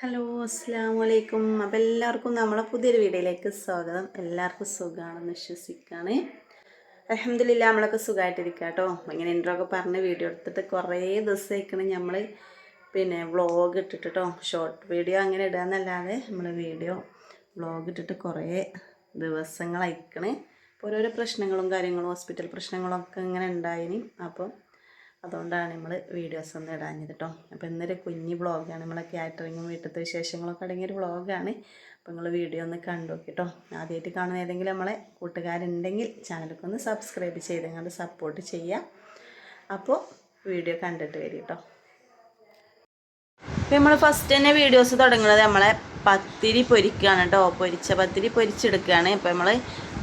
Hello അസ്സാം വലൈക്കും അപ്പം എല്ലാവർക്കും നമ്മളെ പുതിയൊരു വീഡിയോയിലേക്ക് സ്വാഗതം. എല്ലാവർക്കും സുഖമാണെന്ന് വിശ്വസിക്കുകയാണ് അലഹമില്ല നമ്മളൊക്കെ സുഖമായിട്ടിരിക്കുക കേട്ടോ ഇങ്ങനെ ഇൻട്രോ ഒക്കെ പറഞ്ഞ് വീഡിയോ എടുത്തിട്ട് കുറേ ദിവസമായിക്കണം നമ്മൾ പിന്നെ വ്ളോഗ് ഇട്ടിട്ട് കേട്ടോ ഷോർട്ട് വീഡിയോ അങ്ങനെ ഇടാന്നല്ലാതെ നമ്മൾ വീഡിയോ വ്ളോഗ് ഇട്ടിട്ട് കുറേ ദിവസങ്ങളയക്കണേ. അപ്പോൾ ഓരോരോ പ്രശ്നങ്ങളും കാര്യങ്ങളും ഹോസ്പിറ്റൽ പ്രശ്നങ്ങളൊക്കെ ഇങ്ങനെ ഉണ്ടായിനി അപ്പം അതുകൊണ്ടാണ് നമ്മൾ വീഡിയോസ് ഒന്നും ഇടാഞ്ഞത് കേട്ടോ അപ്പോൾ ഇന്നൊരു കുഞ്ഞി വ്ളോഗാണ് നമ്മളെ കാറ്ററിങ്ങും വീട്ടിലത്തെ വിശേഷങ്ങളൊക്കെ അടങ്ങിയൊരു വ്ളോഗാണ് അപ്പോൾ നിങ്ങൾ വീഡിയോ ഒന്ന് കണ്ടു കേട്ടോ ആദ്യമായിട്ട് കാണുന്ന ഏതെങ്കിലും നമ്മളെ കൂട്ടുകാരുണ്ടെങ്കിൽ ചാനലൊക്കെ ഒന്ന് സബ്സ്ക്രൈബ് ചെയ്ത് കണ്ട് സപ്പോർട്ട് ചെയ്യാം. അപ്പോൾ വീഡിയോ കണ്ടിട്ട് വരും കേട്ടോ നമ്മൾ ഫസ്റ്റ് തന്നെ വീഡിയോസ് തുടങ്ങുന്നത് നമ്മളെ പത്തിരി പൊരിക്കുകയാണ് കേട്ടോ പൊരിച്ച പത്തിരി പൊരിച്ചെടുക്കുകയാണ് ഇപ്പോൾ നമ്മൾ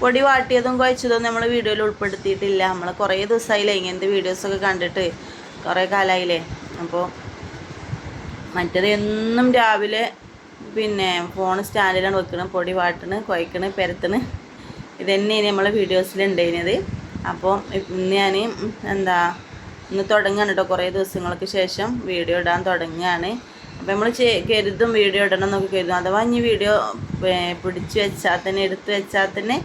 പൊടി വാട്ടിയതും കുഴച്ചതും നമ്മൾ വീഡിയോയിൽ ഉൾപ്പെടുത്തിയിട്ടില്ല. നമ്മൾ കുറേ ദിവസമായില്ലേ ഇങ്ങനത്തെ വീഡിയോസൊക്കെ കണ്ടിട്ട്. കുറേ കാലമായില്ലേ അപ്പോൾ മറ്റേത് എന്നും രാവിലെ പിന്നെ ഫോൺ സ്റ്റാൻഡിലാണ് വെക്കണം. പൊടി വാട്ടണ് കുഴക്കണ് പെരത്തണ്. ഇതന്നെയാണ് നമ്മളെ വീഡിയോസിൽ ഉണ്ടായിരുന്നത് അപ്പോൾ ഇന്ന് ഞാൻ എന്താ ഇന്ന് തുടങ്ങുകയാണ് കേട്ടോ കുറേ ദിവസങ്ങൾക്ക് ശേഷം വീഡിയോ ഇടാൻ തുടങ്ങുകയാണ് അപ്പോൾ നമ്മൾ കരുതും വീഡിയോ ഇടണം എന്നൊക്കെ കരുതും. അഥവാ ഇനി വീഡിയോ പിടിച്ച് വെച്ചാൽ തന്നെ എടുത്ത് വെച്ചാൽ തന്നെ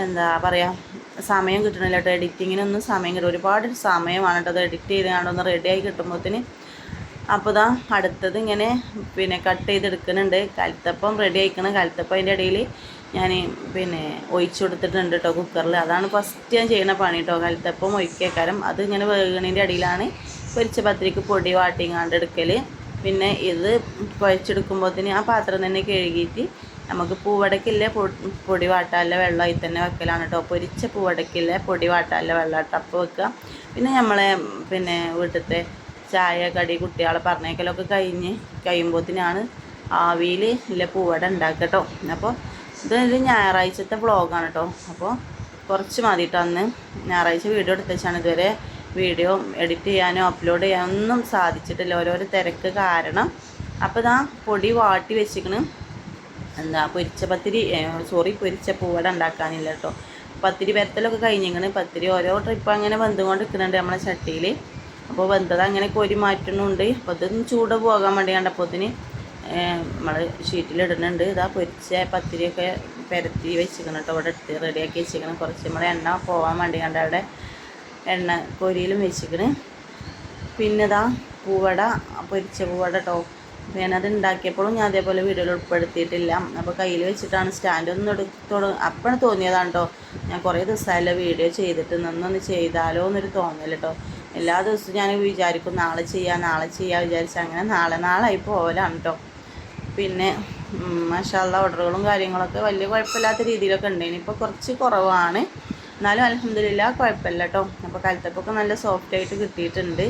എന്താ പറയുക സമയം കിട്ടണില്ല കേട്ടോ എഡിറ്റിങ്ങിനൊന്നും സമയം കിട്ടും ഒരുപാട് സമയമാണ് കേട്ടോ അത് എഡിറ്റ് ചെയ്ത് കണ്ടൊന്ന് റെഡിയായി കിട്ടുമ്പോഴത്തേന് അപ്പോൾ ഇതാ അടുത്തത് ഇങ്ങനെ പിന്നെ കട്ട് ചെയ്തെടുക്കുന്നുണ്ട് കലത്തപ്പം റെഡി ആയിക്കണം. കലത്തപ്പം അതിന്റെ ഇടയിൽ ഞാൻ പിന്നെ ഒഴിച്ചു കൊടുത്തിട്ടുണ്ട് കേട്ടോ കുക്കറിൽ അതാണ് ഫസ്റ്റ് ഞാൻ ചെയ്യുന്ന പണി കേട്ടോ കലത്തപ്പം ഒഴിക്കേക്കാരം. അത് ഇങ്ങനെ വേകണതിന്റെ ഇടയിലാണ് പൊരിച്ച പത്തിരിക്ക് പൊടി വാട്ടിങ്ങാണ്ട് എടുക്കൽ പിന്നെ ഇത് കുഴച്ചെടുക്കുമ്പോഴത്തേന് ആ പാത്രം തന്നെ കഴുകിയിട്ട് നമുക്ക് പൂവടക്കില്ലേ പൊടി വാട്ടാല്ല വെള്ളം അതിൽ തന്നെ വെക്കലാണ് കേട്ടോ പൊരിച്ച പൂവടക്കില്ലേ പൊടി വാട്ടാല്ല വെള്ളം ടപ്പ് വെക്കുക. പിന്നെ നമ്മളെ പിന്നെ വീട്ടിലത്തെ ചായ കടി കുട്ടികളെ പറഞ്ഞേക്കലൊക്കെ കഴിഞ്ഞ് കഴിയുമ്പോഴത്തേനാണ് ആവിയിൽ ഇല്ല പൂവട ഉണ്ടാക്കുക കേട്ടോ അപ്പോൾ ഇതൊരു ഞായറാഴ്ചത്തെ വ്ളോഗാണ് കേട്ടോ അപ്പോൾ കുറച്ച് മതി കേട്ടോ അന്ന്. ഞായറാഴ്ച വീഡിയോ എടുത്തുവെച്ചാണ് ഇതുവരെ വീഡിയോ എഡിറ്റ് ചെയ്യാനോ അപ്ലോഡ് ചെയ്യാനോ ഒന്നും സാധിച്ചിട്ടില്ല. ഓരോരോ തിരക്ക് കാരണം. അപ്പോൾ ഇതാ പൊടി വാട്ടി വെച്ചിക്കണ് എന്താ പൊരിച്ച പത്തിരി സോറി പൊരിച്ച പൂവട ഉണ്ടാക്കാനില്ല കേട്ടോ പത്തിരി പരത്തലൊക്കെ കഴിഞ്ഞിങ്ങനെ പത്തിരി ഓരോ ട്രിപ്പ് അങ്ങനെ വെന്തുകൊണ്ട് നിൽക്കുന്നുണ്ട് നമ്മളെ ചട്ടിയിൽ അപ്പോൾ വെന്തത് അങ്ങനെ കോരി മാറ്റുന്നുണ്ട്. അപ്പോൾ ഇതൊന്ന് ചൂട് പോകാൻ വേണ്ടി കണ്ടപ്പോത്തിന് നമ്മൾ ഷീറ്റിലിടുന്നുണ്ട് ഇതാ പൊരിച്ച പത്തിരിയൊക്കെ പരത്തി വെച്ചിരിക്കണം കേട്ടോ ഇവിടെ എടുത്ത് റെഡിയാക്കി വെച്ചിരിക്കണം കുറച്ച് നമ്മളെ എണ്ണ പോകാൻ വേണ്ടി കണ്ട അവിടെ എണ്ണ കോരിയിലും വെച്ചിക്കണ്. പിന്നെ ഇതാ പൂവട പൊരിച്ച പൂവട കേട്ടോ ഞാനത് ഉണ്ടാക്കിയപ്പോഴും ഞാൻ അതേപോലെ വീഡിയോയിൽ ഉൾപ്പെടുത്തിയിട്ടില്ല. അപ്പോൾ കയ്യിൽ വെച്ചിട്ടാണ് സ്റ്റാൻഡ് ഒന്ന് എടുത്തോട് അപ്പോഴാണ് തോന്നിയതാണ് കേട്ടോ ഞാൻ കുറേ ദിവസമായല്ലോ വീഡിയോ ചെയ്തിട്ട് നിന്നൊന്ന് ചെയ്താലോ എന്നൊരു തോന്നൽ കേട്ടോ എല്ലാ ദിവസവും ഞാൻ വിചാരിക്കും നാളെ ചെയ്യാം നാളെ ചെയ്യാം വിചാരിച്ച് അങ്ങനെ നാളെ നാളെ ആയി പോകലാണ് കേട്ടോ പിന്നെ മഷാല ഓർഡറുകളും കാര്യങ്ങളൊക്കെ വലിയ കുഴപ്പമില്ലാത്ത രീതിയിലൊക്കെ ഉണ്ട്. ഇനിയിപ്പോൾ കുറച്ച് കുറവാണ്. എന്നാലും അലഹമില്ല കുഴപ്പമില്ല കേട്ടോ അപ്പോൾ കലത്തപ്പൊക്കെ നല്ല സോഫ്റ്റായിട്ട് കിട്ടിയിട്ടുണ്ട്.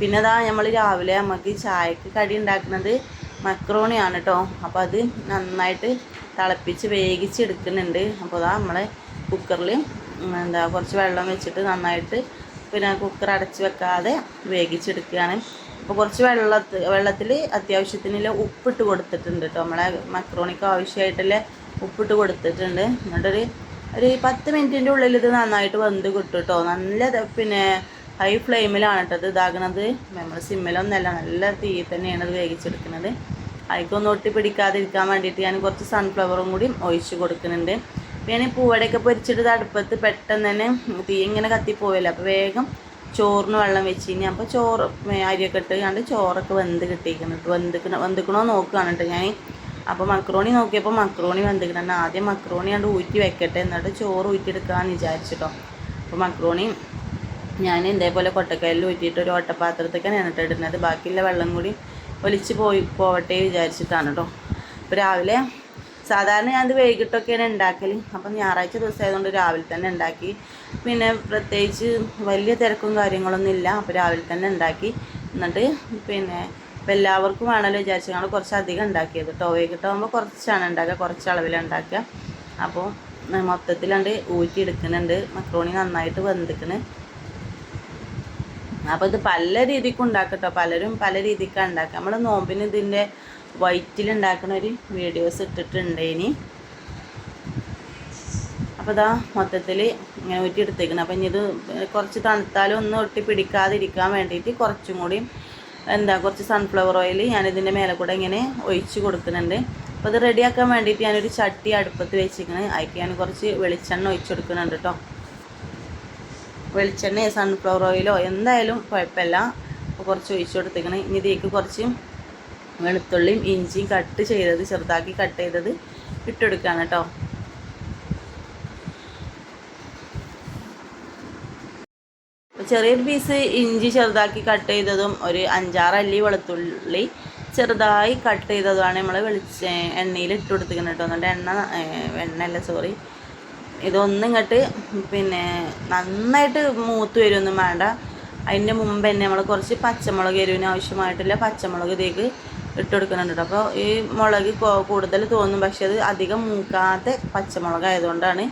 പിന്നെ അതാ നമ്മൾ രാവിലെ നമുക്ക് ചായക്ക് കടി ഉണ്ടാക്കുന്നത് മക്രോണിയാണ് കേട്ടോ അപ്പോൾ അത് നന്നായിട്ട് തിളപ്പിച്ച് വേവിച്ചെടുക്കുന്നുണ്ട്. അപ്പോൾ അതാ നമ്മളെ കുക്കറിൽ എന്താ കുറച്ച് വെള്ളം വെച്ചിട്ട് നന്നായിട്ട് പിന്നെ കുക്കർ അടച്ച് വെക്കാതെ വേവിച്ചെടുക്കുകയാണ്. അപ്പോൾ കുറച്ച് വെള്ളത്തിൽ വെള്ളത്തിൽ അത്യാവശ്യത്തിനുള്ള ഉപ്പിട്ട് കൊടുത്തിട്ടുണ്ട് കേട്ടോ നമ്മളെ മക്രോണിക്ക് ആവശ്യമായിട്ടുള്ള ഉപ്പിട്ട് കൊടുത്തിട്ടുണ്ട്. എന്നിട്ടൊരു ഒരു പത്ത് മിനിറ്റിന്റെ ഉള്ളിൽ ഇത് നന്നായിട്ട് വെന്ത് കിട്ടും കേട്ടോ നല്ല പിന്നെ ഹൈ ഫ്ലെയിമിലാണ് കേട്ടത് ഇത് ഇതാകണത്. നമ്മൾ സിമ്മിലൊന്നല്ല നല്ല തീ തന്നെയാണ് അത് വേവിച്ചെടുക്കുന്നത്. അതിക്കൊന്നും ഒട്ടി പിടിക്കാതിരിക്കാൻ വേണ്ടിയിട്ട് ഞാൻ കുറച്ച് സൺഫ്ലവറും കൂടി ഒഴിച്ച് കൊടുക്കുന്നുണ്ട്. പിന്നെ പൂവടയൊക്കെ പൊരിച്ചിട്ട് അടുപ്പത്ത് പെട്ടെന്ന് തന്നെ തീ ഇങ്ങനെ കത്തിപ്പോയല്ലോ അപ്പോൾ വേഗം ചോറിന് വെള്ളം വെച്ച് കഴിഞ്ഞാൽ അപ്പോൾ ചോറ് അരിയൊക്കെ ഇട്ട് കണ്ട് ചോറൊക്കെ വെന്ത് കിട്ടിയിരിക്കുന്നുണ്ട് വെന്തിക്കണ വെന്തിക്കണോ നോക്കുകയാണ് കേട്ടോ ഞാൻ അപ്പോൾ മക്രോണി നോക്കിയപ്പോൾ മക്രോണി വെന്തിക്കണം ആദ്യം മക്രോണി കണ്ട് ഊറ്റി വെക്കട്ടെ എന്നിട്ട് ചോറ് ഊറ്റിയെടുക്കാമെന്ന് വിചാരിച്ചിട്ടോ അപ്പോൾ മക്രോണി ഞാൻ ഇതേപോലെ കൊട്ടക്കല്ലിൽ ഊറ്റിയിട്ട് ഒരു ഓട്ടപാത്രത്തേക്കാണ് എന്നിട്ട് ഇടുന്നത്. ബാക്കിയുള്ള വെള്ളം കൂടി ഒലിച്ച് പോയി പോവട്ടെ വിചാരിച്ചിട്ടാണ് കേട്ടോ അപ്പോൾ രാവിലെ സാധാരണ ഞാനത് വൈകിട്ടൊക്കെയാണ് ഉണ്ടാക്കൽ അപ്പം ഞായറാഴ്ച ദിവസം ആയതുകൊണ്ട് രാവിലെ തന്നെ ഉണ്ടാക്കി പിന്നെ പ്രത്യേകിച്ച് വലിയ തിരക്കും കാര്യങ്ങളൊന്നും ഇല്ല. അപ്പോൾ രാവിലെ തന്നെ ഉണ്ടാക്കി എന്നിട്ട് പിന്നെ എല്ലാവർക്കും വേണമല്ലോ വിചാരിച്ചു ഞങ്ങൾ കുറച്ച് അധികം ഉണ്ടാക്കിയത് കേട്ടോ വൈകിട്ടാകുമ്പോൾ കുറച്ചാണ് ഉണ്ടാക്കുക കുറച്ച് അളവിലാണ് ഉണ്ടാക്കുക അപ്പോൾ മൊത്തത്തിലുണ്ട് ഊറ്റി എടുക്കുന്നുണ്ട് മക്രോണി നന്നായിട്ട് വെന്തിക്കണ്. അപ്പോൾ ഇത് പല രീതിക്കും ഉണ്ടാക്കട്ടോ. പലരും പല രീതിക്കാണ് ഉണ്ടാക്കുക. നമ്മൾ നോമ്പിന് ഇതിന്റെ വൈറ്റിൽ ഉണ്ടാക്കുന്ന ഒരു വീഡിയോസ് ഇട്ടിട്ടുണ്ട് ഇനി. അപ്പോൾ ഇതാ മൊത്തത്തിൽ ഇങ്ങനെ ഊറ്റി എടുത്തേക്കുന്നത് അപ്പം ഇനി ഇത് കുറച്ച് തണുത്താലും ഒന്നും ഒട്ടി പിടിക്കാതിരിക്കാൻ വേണ്ടിയിട്ട് കുറച്ചും കൂടി എന്താ കുറച്ച് സൺഫ്ലവർ ഓയിൽ ഞാനിതിന്റെ മേലെ കൂടെ ഇങ്ങനെ ഒഴിച്ച് കൊടുക്കുന്നുണ്ട്. അപ്പോൾ ഇത് റെഡിയാക്കാൻ വേണ്ടിയിട്ട് ഞാനൊരു ചട്ടി അടുപ്പത്ത് വെച്ചിരിക്കുന്നത് അതിൽ ഞാൻ കുറച്ച് വെളിച്ചെണ്ണ ഒഴിച്ച് കൊടുക്കുന്നുണ്ട് കേട്ടോ വെളിച്ചെണ്ണ സൺഫ്ലവർ ഓയിലോ എന്തായാലും കുഴപ്പമില്ല. കുറച്ച് ഒഴിച്ചു കൊടുത്തേക്കണം. ഇനി ഇതിലേക്ക് കുറച്ച് വെളുത്തുള്ളിയും ഇഞ്ചിയും കട്ട് ചെയ്തത് ചെറുതാക്കി കട്ട് ചെയ്തത് ഇട്ടെടുക്കുകയാണ് കേട്ടോ. ചെറിയൊരു പീസ് ഇഞ്ചി ചെറുതാക്കി കട്ട് ചെയ്തതും ഒരു അഞ്ചാറ് അല്ലി വെളുത്തുള്ളി ചെറുതായി കട്ട് ചെയ്തതുമാണ് നമ്മൾ വെളിച്ച എണ്ണയിൽ ഇട്ട് കൊടുത്തിരിക്കുന്നത് കേട്ടോ. എന്നിട്ട് എണ്ണ എണ്ണ സോറി ഇതൊന്നും ഇങ്ങോട്ട് പിന്നെ നന്നായിട്ട് മൂത്ത് വരുമൊന്നും വേണ്ട. അതിന്റെ മുമ്പ് തന്നെ നമ്മൾ കുറച്ച് പച്ചമുളക് എരിവിന് ആവശ്യമായിട്ടുള്ള പച്ചമുളക് ഇതേക്ക് ഇട്ട് കൊടുക്കുന്നുണ്ട് അപ്പോൾ ഈ മുളക് കൂടുതൽ തോന്നും പക്ഷെ അത് അധികം മൂക്കാത്ത പച്ചമുളക് ആയതുകൊണ്ടാണ്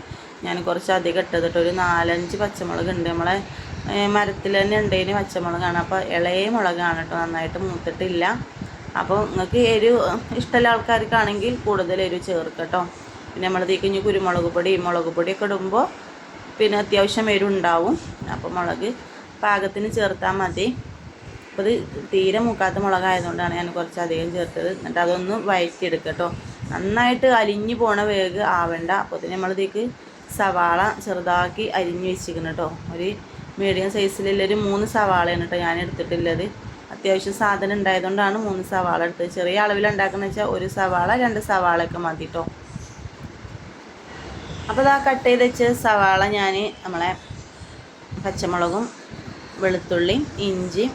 ഞാൻ കുറച്ച് അധികം ഇട്ടത് കേട്ടോ ഒരു നാലഞ്ച് പച്ചമുളക് ഉണ്ട് നമ്മളെ മരത്തിൽ തന്നെ ഉണ്ടതിന് പച്ചമുളകാണ്. അപ്പോൾ ഇളയ മുളകാണ് കേട്ടോ നന്നായിട്ട് മൂത്തിട്ടില്ല. അപ്പോൾ നിങ്ങൾക്ക് എരിവ് ഇഷ്ടമുള്ള ആൾക്കാർക്കാണെങ്കിൽ കൂടുതൽ എരിവ് ചേർക്കട്ടോ പിന്നെ നമ്മളതേക്ക് ഇനി കുരുമുളക് പൊടി മുളക് പൊടിയൊക്കെ ഇടുമ്പോൾ പിന്നെ അത്യാവശ്യം എരുണ്ടാവും അപ്പോൾ മുളക് പാകത്തിന് ചേർത്താൽ മതി. അപ്പോൾ ഇത് തീരെ മുക്കാത്ത മുളകായതുകൊണ്ടാണ് ഞാൻ കുറച്ച് അധികം ചേർത്തത്. എന്നിട്ട് അതൊന്ന് വഴറ്റിയെടുക്കുക കേട്ടോ നന്നായിട്ട് അലിഞ്ഞു പോണ വേഗ് ആവണ്ട. അപ്പോൾ തന്നെ നമ്മളിതേക്ക് സവാള ചെറുതാക്കി അരിഞ്ഞു വെച്ചിരിക്കണം കേട്ടോ. ഒരു മീഡിയം സൈസിലുള്ളൊരു മൂന്ന് സവാളയാണ് കേട്ടോ ഞാൻ എടുത്തിട്ടുള്ളത്. അത്യാവശ്യം സാധനം ഉണ്ടായതുകൊണ്ടാണ് മൂന്ന് സവാള എടുത്തത്. ചെറിയ അളവിൽ ഉണ്ടാക്കുന്നത് വെച്ചാൽ ഒരു സവാള രണ്ട് സവാളയൊക്കെ മതി കേട്ടോ. അപ്പോൾ ഇതാ കട്ട് ചെയ്ത് വെച്ച സവാള ഞാൻ നമ്മളെ പച്ചമുളകും വെളുത്തുള്ളിയും ഇഞ്ചിയും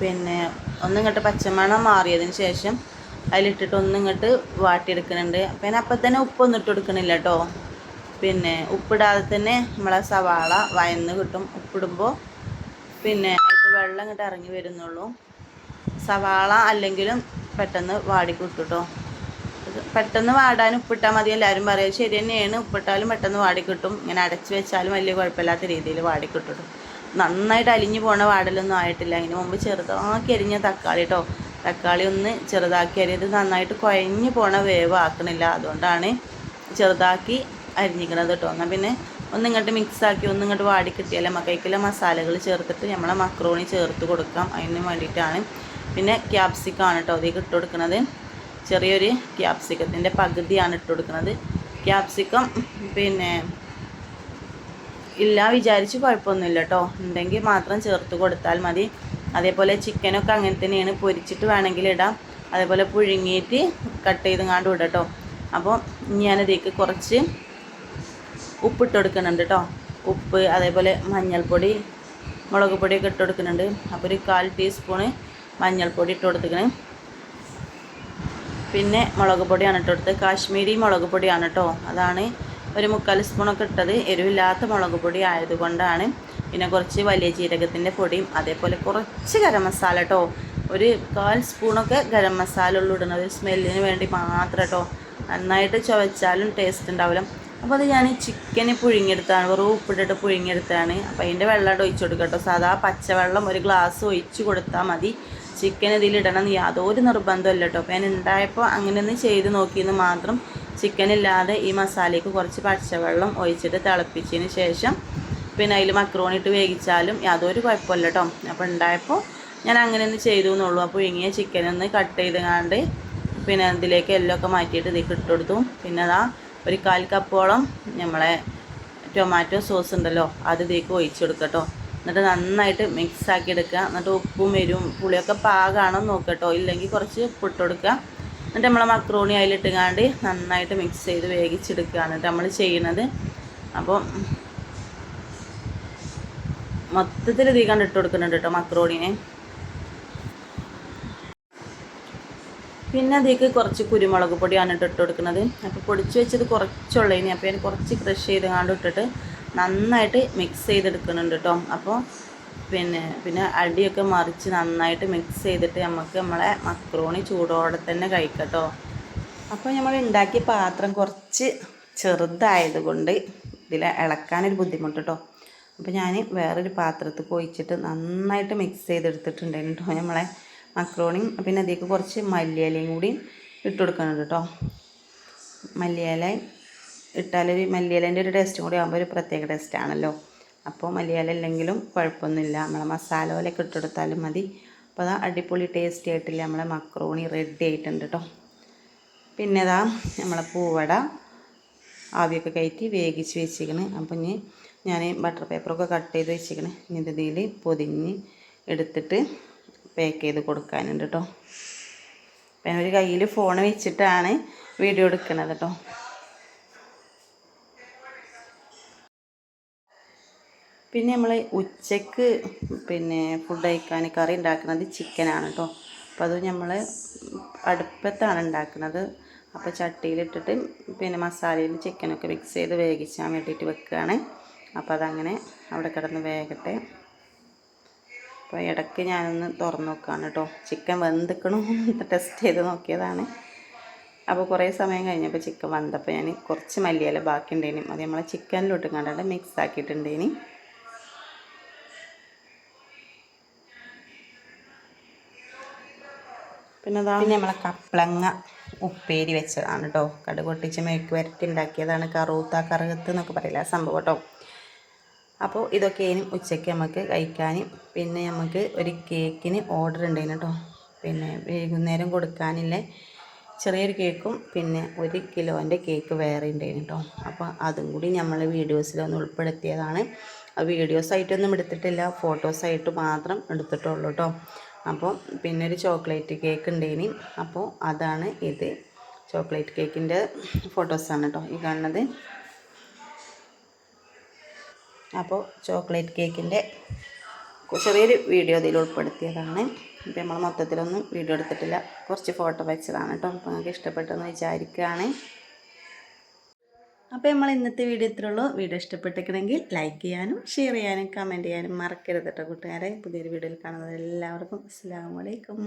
പിന്നെ ഒന്നിങ്ങോട്ട് പച്ചമണം മാറിയതിന് ശേഷം അതിലിട്ടിട്ട് ഒന്നിങ്ങോട്ട് വാട്ടിയെടുക്കുന്നുണ്ട്. പിന്നെ അപ്പം തന്നെ ഉപ്പൊന്നും ഇട്ട് കൊടുക്കണില്ല കേട്ടോ പിന്നെ ഉപ്പിടാതെ തന്നെ നമ്മളെ സവാള വയന്ന് കിട്ടും. ഉപ്പിടുമ്പോൾ പിന്നെ അത് വെള്ളം ഇങ്ങോട്ട് ഇറങ്ങി വരുന്നുള്ളൂ. സവാള അല്ലെങ്കിലും പെട്ടെന്ന് വാടിക്കിട്ടും കേട്ടോ പെട്ടെന്ന് വാടാൻ ഉപ്പിട്ടാൽ മതി. എല്ലാവരും പറയും ശരി തന്നെയാണ്. ഉപ്പിട്ടാലും പെട്ടെന്ന് വാടിക്കിട്ടും ഇങ്ങനെ അടച്ചു വെച്ചാലും വലിയ കുഴപ്പമില്ലാത്ത രീതിയിൽ വാടിക്കിട്ടും നന്നായിട്ട് അലിഞ്ഞു പോണ വാടലൊന്നും ആയിട്ടില്ല. അതിന് മുമ്പ് ചെറുതാക്കി അരിഞ്ഞ തക്കാളി കേട്ടോ തക്കാളി ഒന്ന് ചെറുതാക്കി അരിയത് നന്നായിട്ട് കുഴഞ്ഞു പോണ വേവ് ആക്കണില്ല. അതുകൊണ്ടാണ് ചെറുതാക്കി അരിഞ്ഞിക്കണത് കേട്ടോ എന്നാൽ പിന്നെ ഒന്നിങ്ങോട്ട് മിക്സാക്കി ഒന്നിങ്ങോട്ട് വാടി കിട്ടിയാലും മക്കൈക്കുള്ള മസാലകൾ ചേർത്തിട്ട് നമ്മളെ മക്രോണി ചേർത്ത് കൊടുക്കാം. അതിന് വേണ്ടിയിട്ടാണ്. പിന്നെ ക്യാപ്സിക്കാണ് കേട്ടോ അതിൽ ഇട്ട് കൊടുക്കുന്നത് ചെറിയൊരു ക്യാപ്സിക്കത്തിന്റെ പകുതിയാണ് ഇട്ട് കൊടുക്കുന്നത്. ക്യാപ്സിക്കം പിന്നെ ഇല്ല വിചാരിച്ച് കുഴപ്പമൊന്നുമില്ല കേട്ടോ ഉണ്ടെങ്കിൽ മാത്രം ചേർത്ത് കൊടുത്താൽ മതി. അതേപോലെ ചിക്കനൊക്കെ അങ്ങനെ തന്നെയാണ്. പൊരിച്ചിട്ട് വേണമെങ്കിൽ ഇടാം. അതേപോലെ പുഴുങ്ങിയിട്ട് കട്ട് ചെയ്ത് കാണ്ട് ഇടാം കേട്ടോ അപ്പോൾ ഞാനതിലേക്ക് കുറച്ച് ഉപ്പിട്ട് കൊടുക്കുന്നുണ്ട് കേട്ടോ ഉപ്പ് അതേപോലെ മഞ്ഞൾപ്പൊടി മുളക് പൊടിയൊക്കെ ഇട്ട് കൊടുക്കുന്നുണ്ട്. അപ്പോൾ ഒരു കാൽ ടീസ്പൂണ് മഞ്ഞൾപ്പൊടി ഇട്ട് കൊടുത്തിക്കണ് പിന്നെ മുളക് പൊടിയാണ് കേട്ടോ എടുത്തത് കാശ്മീരി മുളക് പൊടിയാണ് കേട്ടോ അതാണ് ഒരു മുക്കാൽ സ്പൂണൊക്കെ ഇട്ടത്. എരിവില്ലാത്ത മുളക് പൊടി ആയതുകൊണ്ടാണ് പിന്നെ കുറച്ച് വലിയ ജീരകത്തിന്റെ പൊടിയും അതേപോലെ കുറച്ച് ഗരം മസാല കേട്ടോ ഒരു കാൽ സ്പൂണൊക്കെ ഗരം മസാല ഉള്ളു ഇടുന്നത്. സ്മെല്ലിന് വേണ്ടി മാത്രം കേട്ടോ നന്നായിട്ട് ചുവച്ചാലും ടേസ്റ്റ് ഉണ്ടാവില്ല. അപ്പോൾ അത് ഞാൻ ചിക്കന് പുഴുങ്ങിയെടുത്താണ്. വെറും ഉപ്പിട്ടിട്ട് പുഴുങ്ങിയെടുത്താണ്. അപ്പോൾ അതിന്റെ വെള്ളം ഒഴിച്ചു കൊടുക്കുക കേട്ടോ സാധാ പച്ചവെള്ളം ഒരു ഗ്ലാസ് ഒഴിച്ച് കൊടുത്താൽ മതി. ചിക്കൻ ഇതിലിടണം എന്ന് യാതൊരു നിർബന്ധമല്ല കേട്ടോ. അപ്പോൾ ഞാൻ ഉണ്ടായപ്പോൾ അങ്ങനെ ഒന്ന് ചെയ്ത് നോക്കിയെന്ന് മാത്രം ചിക്കൻ ഇല്ലാതെ ഈ മസാലയ്ക്ക് കുറച്ച് പച്ചവെള്ളം ഒഴിച്ചിട്ട് തിളപ്പിച്ചതിന് ശേഷം പിന്നെ അതിൽ മക്രോണി ഇട്ട് വേവിച്ചാലും യാതൊരു കുഴപ്പമില്ല കേട്ടോ. അപ്പോൾ ഉണ്ടായപ്പോൾ ഞാൻ അങ്ങനെ ഒന്ന് ചെയ്തു എന്നുള്ളൂ. അപ്പോൾ ഇങ്ങനെ ചിക്കൻ ഒന്ന് കട്ട് ചെയ്ത് പിന്നെ ഇതിലേക്ക് എല്ലാം ഒക്കെ മാറ്റിയിട്ട് ഇതിലേക്ക് ഇട്ട് കൊടുത്തു. പിന്നെ അതാ ഒരു കാൽ കപ്പോളം നമ്മളെ ടൊമാറ്റോ സോസ് ഉണ്ടല്ലോ അത് ഇതിലേക്ക് ഒഴിച്ചു കൊടുക്കട്ടോ എന്നിട്ട് നന്നായിട്ട് മിക്സ് ആക്കി എടുക്കുക എന്നിട്ട് ഉപ്പും വരും പുളിയൊക്കെ പാകമാണോ നോക്കട്ടോ ഇല്ലെങ്കിൽ കുറച്ച് ഉപ്പിട്ട് കൊടുക്കുക എന്നിട്ട് നമ്മളെ മക്രോണി അതിലിട്ടുകാണ്ട് നന്നായിട്ട് മിക്സ് ചെയ്ത് വേവിച്ചെടുക്കുകയാണ് നമ്മൾ ചെയ്യുന്നത് അപ്പോൾ മൊത്തത്തിൽ ഇതീ കണ്ട് ഇട്ട് കൊടുക്കുന്നുണ്ട് കേട്ടോ മക്രോണിനെ. പിന്നെ അതിലേക്ക് കുറച്ച് കുരുമുളക് പൊടിയാണ് ഇട്ട് കൊടുക്കുന്നത് അപ്പോൾ പൊടിച്ച് വെച്ചത് കുറച്ചുള്ളതിന് അപ്പോൾ ഞാൻ കുറച്ച് ക്രഷ് ചെയ്ത് കണ്ട് ഇട്ടിട്ട് നന്നായിട്ട് മിക്സ് ചെയ്തെടുക്കുന്നുണ്ട് കേട്ടോ അപ്പോൾ പിന്നെ പിന്നെ അടിയൊക്കെ മറിച്ച് നന്നായിട്ട് മിക്സ് ചെയ്തിട്ട് നമുക്ക് നമ്മളെ മക്രോണി ചൂടോടെ തന്നെ കഴിക്കട്ടോ അപ്പോൾ നമ്മൾ ഉണ്ടാക്കിയ പാത്രം കുറച്ച് ചെറുതായതുകൊണ്ട് ഇതിൽ ഇളക്കാനൊരു ബുദ്ധിമുട്ട് കേട്ടോ അപ്പോൾ ഞാൻ വേറൊരു പാത്രത്തിൽ ഒഴിച്ചിട്ട് നന്നായിട്ട് മിക്സ് ചെയ്തെടുത്തിട്ടുണ്ടായിരുന്നു കേട്ടോ നമ്മളെ മക്രോണിയും പിന്നെ അതിലേക്ക് കുറച്ച് മല്ലിയിലയും കൂടി ഇട്ട് കൊടുക്കുന്നുണ്ട് കേട്ടോ മല്ലിയില ഇട്ടാലൊരു മല്ലിയിലേന്റെ ഒരു ടേസ്റ്റും കൂടി ആകുമ്പോൾ ഒരു പ്രത്യേക ടേസ്റ്റാണല്ലോ അപ്പോൾ മല്ലിയില ഇല്ലെങ്കിലും കുഴപ്പമൊന്നുമില്ല. നമ്മളെ മസാല പോലെയൊക്കെ ഇട്ടെടുത്താലും മതി. അപ്പോൾ അതാ അടിപൊളി ടേസ്റ്റി ആയിട്ടില്ല നമ്മളെ മക്രോണി റെഡി ആയിട്ടുണ്ട് കേട്ടോ പിന്നെ ഇതാ നമ്മളെ പൂവട ആവിയൊക്കെ കയറ്റി വേവിച്ച് വെച്ചിരിക്കണ്. അപ്പം ഇനി ഞാൻ ബട്ടർ പേപ്പറൊക്കെ കട്ട് ചെയ്ത് വെച്ചിരിക്കണ്. ഇനി ഇതിൽ പൊതിഞ്ഞ് എടുത്തിട്ട് പാക്ക് ചെയ്ത് കൊടുക്കാനുണ്ട് കേട്ടോ അപ്പം ഒരു കയ്യിൽ ഫോൺ വെച്ചിട്ടാണ് വീഡിയോ എടുക്കുന്നത് കേട്ടോ പിന്നെ നമ്മൾ ഉച്ചയ്ക്ക് പിന്നെ ഫുഡ് കഴിക്കാൻ കറി ഉണ്ടാക്കുന്നത് ചിക്കനാണ് കേട്ടോ അപ്പോൾ അത് നമ്മൾ അടുപ്പത്താണ് ഉണ്ടാക്കുന്നത്. അപ്പോൾ ചട്ടിയിലിട്ടിട്ട് പിന്നെ മസാലയിൽ ചിക്കനൊക്കെ മിക്സ് ചെയ്ത് വേവിച്ചാൻ വേണ്ടിയിട്ട് വെക്കുകയാണ്. അപ്പോൾ അതങ്ങനെ അവിടെ കിടന്ന് വേകട്ടെ. അപ്പോൾ ഇടയ്ക്ക് ഞാനൊന്ന് തുറന്ന് നോക്കുകയാണ് കേട്ടോ ചിക്കൻ വെന്തിക്കണോ ടെസ്റ്റ് ചെയ്ത് നോക്കിയതാണ്. അപ്പോൾ കുറേ സമയം കഴിഞ്ഞപ്പോൾ ചിക്കൻ വന്നപ്പോൾ ഞാൻ കുറച്ച് മല്ലിയില ബാക്കി ഉണ്ടേനും അത് നമ്മളെ ചിക്കനിലോട്ട് കണ്ടിട്ട് മിക്സ് ആക്കിയിട്ടുണ്ടേനി. പിന്നെ പിന്നെ നമ്മളെ കപ്ലങ്ങ ഉപ്പേരി വെച്ചതാണ് കേട്ടോ കടുക് പൊട്ടിച്ച് മെഴുക്ക് വരട്ടി ഉണ്ടാക്കിയതാണ്. കറൂത്ത കറുകത്ത് എന്നൊക്കെ പറയില്ല സംഭവം കേട്ടോ അപ്പോൾ ഇതൊക്കെ ഇനി ഉച്ചയ്ക്ക് നമുക്ക് കഴിക്കാൻ പിന്നെ നമുക്ക് ഒരു കേക്കിന് ഓർഡർ ഉണ്ടായിരുന്നു കേട്ടോ പിന്നെ വൈകുന്നേരം കൊടുക്കാനില്ല. ചെറിയൊരു കേക്കും പിന്നെ ഒരു കിലോന്റെ കേക്ക് വേറെ ഉണ്ടായിരുന്നു കേട്ടോ അപ്പോൾ അതും കൂടി നമ്മൾ വീഡിയോസിലൊന്ന് ഉൾപ്പെടുത്തിയതാണ്. വീഡിയോസായിട്ടൊന്നും എടുത്തിട്ടില്ല. ഫോട്ടോസായിട്ട് മാത്രം എടുത്തിട്ടുള്ളൂ കേട്ടോ അപ്പോൾ പിന്നെ ഒരു ചോക്ലേറ്റ് കേക്ക് ഉണ്ടേനി. അപ്പോൾ അതാണ് ഇത്. ചോക്ലേറ്റ് കേക്കിന്റെ ഫോട്ടോസാണ് കേട്ടോ ഈ കാണുന്നത്. അപ്പോൾ ചോക്ലേറ്റ് കേക്കിന്റെ ചെറിയൊരു വീഡിയോ അതിൽ ഉൾപ്പെടുത്തിയതാണ്. ഇപ്പം നമ്മൾ മൊത്തത്തിലൊന്നും വീഡിയോ എടുത്തിട്ടില്ല. കുറച്ച് ഫോട്ടോ വെച്ചതാണ് കേട്ടോ. അപ്പോൾ നിങ്ങൾക്ക് ഇഷ്ടപ്പെട്ടെന്ന് വിചാരിക്കുകയാണ്. അപ്പോൾ നമ്മൾ ഇന്നത്തെ വീഡിയോ ഇത്രയുള്ളൂ വീഡിയോ ഇഷ്ടപ്പെട്ടിരിക്കണമെങ്കിൽ ലൈക്ക് ചെയ്യാനും ഷെയർ ചെയ്യാനും കമന്റ് ചെയ്യാനും മറക്കരുത് കേട്ടോ കൂട്ടുകാരെ. പുതിയൊരു വീഡിയോയിൽ കാണുന്നത് എല്ലാവർക്കും അസ്സാം വലൈക്കും